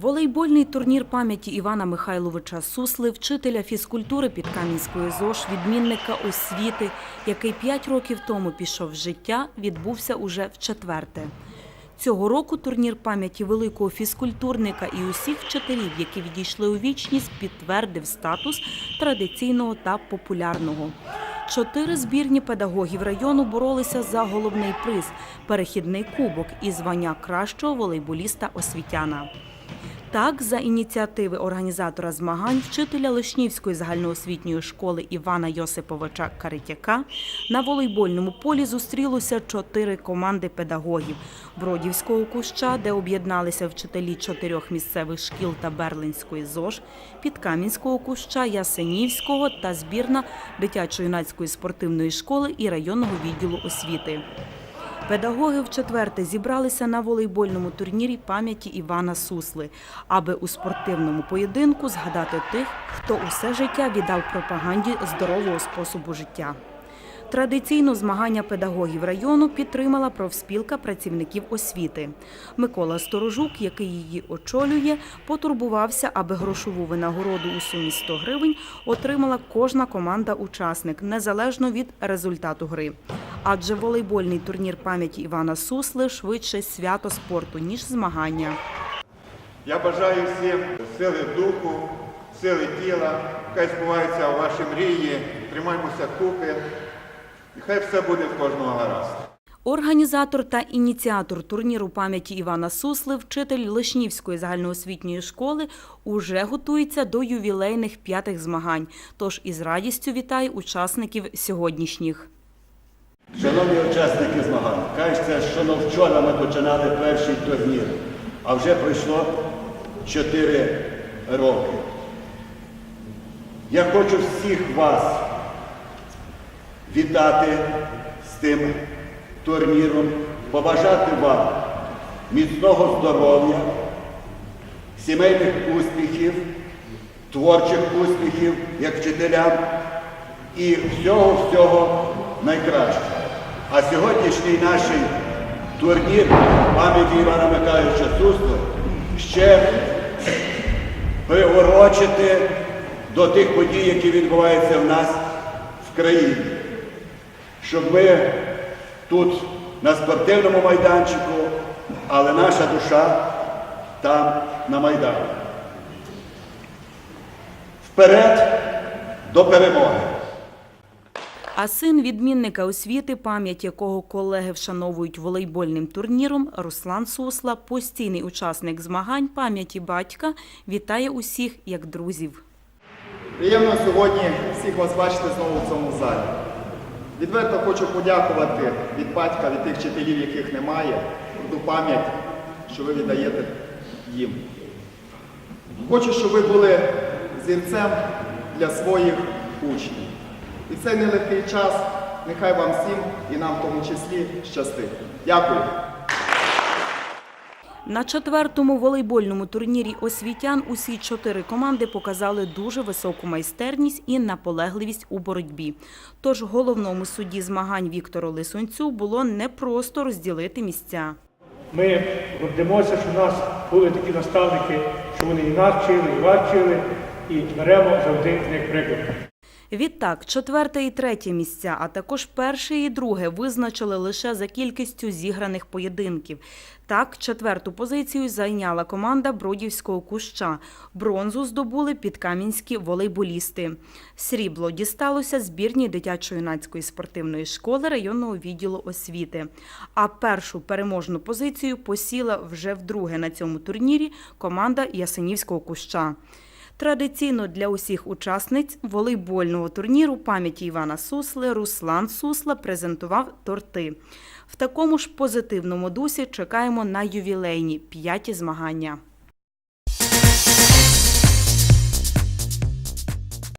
Волейбольний турнір пам'яті Івана Михайловича Сусли, вчителя фізкультури Підкам'янської ЗОЖ, відмінника освіти, який п'ять років тому пішов з життя, відбувся уже в четверте. Цього року турнір пам'яті великого фізкультурника і усіх вчителів, які відійшли у вічність, підтвердив статус традиційного та популярного. Чотири збірні педагогів району боролися за головний приз перехідний кубок і звання кращого волейболіста освітяна. Так, за ініціативи організатора змагань, вчителя Лишнівської загальноосвітньої школи Івана Йосиповича Каритяка, на волейбольному полі зустрілося чотири команди педагогів Бродівського куща, де об'єдналися вчителі чотирьох місцевих шкіл та Берлинської ЗОЖ, Підкам'янського куща, Ясенівського та збірна дитячо-юнацької спортивної школи і районного відділу освіти. Педагоги вчетверте зібралися на волейбольному турнірі пам'яті Івана Сусли, аби у спортивному поєдинку згадати тих, хто усе життя віддав пропаганді здорового способу життя. Традиційно змагання педагогів району підтримала профспілка працівників освіти. Микола Сторожук, який її очолює, потурбувався, аби грошову винагороду у сумі 100 гривень отримала кожна команда-учасник, незалежно від результату гри. Адже волейбольний турнір пам'яті Івана Сусли швидше свято спорту, ніж змагання. Я бажаю всім сили духу, сили тіла, хай збуваються ваші мрії, тримаймося купи, і хай все буде в кожного гаразд. Організатор та ініціатор турніру пам'яті Івана Сусли, вчитель Лишнівської загальноосвітньої школи, уже готується до ювілейних п'ятих змагань. Тож із радістю вітає учасників сьогоднішніх. Шановні учасники змагань, кажеться, що ну вчора ми починали перший турнір, а вже пройшло 4 роки. Я хочу всіх вас вітати з тим турніром, побажати вам міцного здоров'я, сімейних успіхів, творчих успіхів як вчителям і всього-всього найкращого. А сьогоднішній наш турнір пам'яті Івана Михайловича Сусло ще приурочити до тих подій, які відбуваються в нас в країні. Щоб ми тут на спортивному майданчику, але наша душа там на Майдані. Вперед до перемоги! А син відмінника освіти, пам'ять якого колеги вшановують волейбольним турніром, Руслан Сусла, постійний учасник змагань пам'яті батька, вітає усіх як друзів. Приємно сьогодні всіх вас бачити знову в цьому залі. Відверто хочу подякувати від батька, від тих вчителів, яких немає, ту пам'ять, що ви віддаєте їм. Хочу, щоб ви були зірцем для своїх учнів. І в цей нелегкий час нехай вам всім і нам в тому числі щастить. Дякую. На четвертому волейбольному турнірі освітян усі чотири команди показали дуже високу майстерність і наполегливість у боротьбі. Тож головному судді змагань Віктору Лисунцю було непросто розділити місця. Ми гордимося, що в нас були такі наставники, що вони і нас вчили, і вас вчили, і беремо завжди з них приклад. Відтак, четверте і третє місця, а також перше і друге визначили лише за кількістю зіграних поєдинків. Так, четверту позицію зайняла команда Бродівського куща. Бронзу здобули підкам'янські волейболісти. Срібло дісталося збірній дитячо-юнацької спортивної школи районного відділу освіти. А першу переможну позицію посіла вже вдруге на цьому турнірі команда Ясенівського куща. Традиційно для усіх учасниць волейбольного турніру пам'яті Івана Сусли Руслан Сусла презентував торти. В такому ж позитивному дусі чекаємо на ювілейні п'яті змагання.